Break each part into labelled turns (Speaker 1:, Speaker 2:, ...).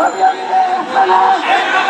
Speaker 1: Come on,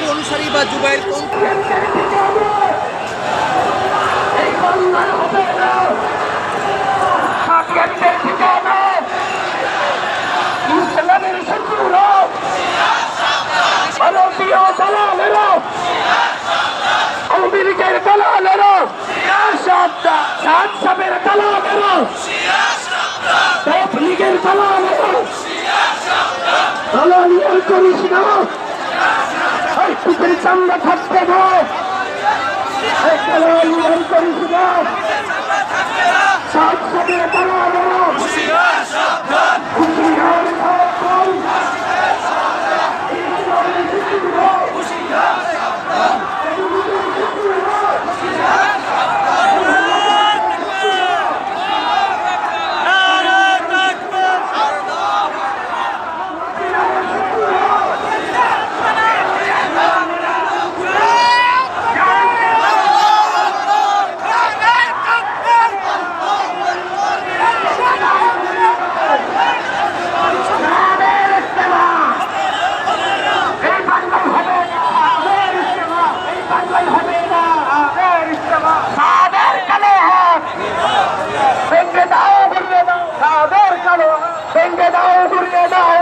Speaker 1: Jubair অনুসারী বা জুবাইর কোন?
Speaker 2: আমরা থাকতে না সাত সাথে ভেঙে দাও, ঘুরিয়ে দাও।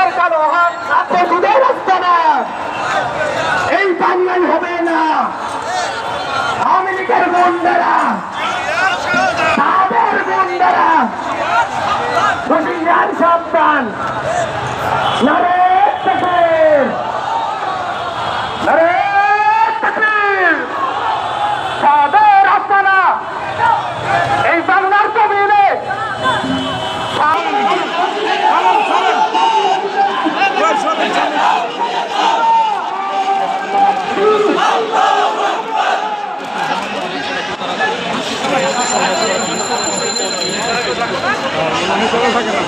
Speaker 2: এর কারও হাতে শুধু রাখতে না। এই বাংলায় হবে না। আওয়ামী লীগের গুন্ডারা তাদের গুন্ডারা সাবধান থাকে না